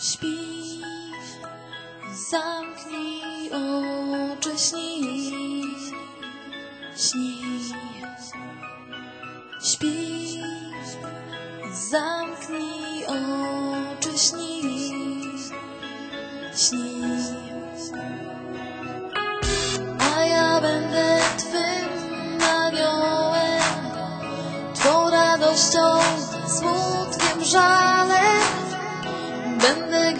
Śpi, zamknij oczy, śni, śni. Śpi, zamknij oczy, śni, śni. A ja będę twym aniołem, twą radością, smutkiem, żalem.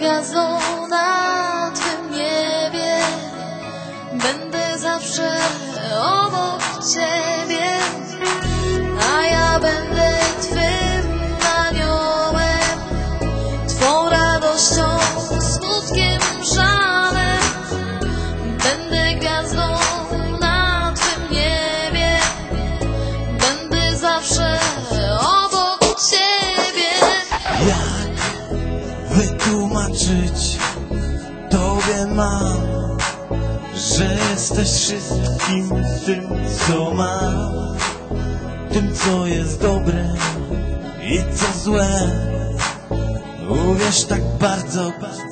Gwiazdą na twym niebie, będę zawsze obok ciebie, wytłumaczyć Tobie mam, że jesteś wszystkim tym, co mam, tym, co jest dobre i co złe. Uwierz tak bardzo, bardzo.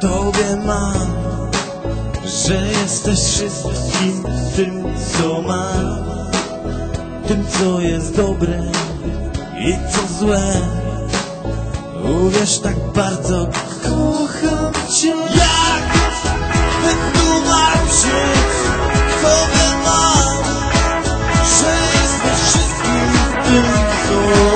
Tobie mam, że jesteś wszystkim tym, co mam tym, co jest dobre i co złe. Uwierz tak bardzo, kocham cię. Jak wytłumaczyć tobie mam, że jesteś wszystkim tym, co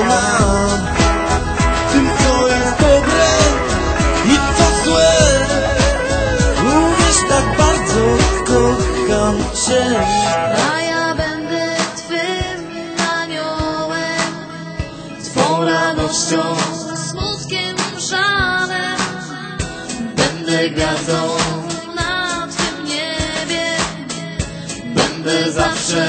cię. A ja będę Twym aniołem Twą radością, smutkiem, żalem Będę gwiazdą na Twym niebie Będę zawsze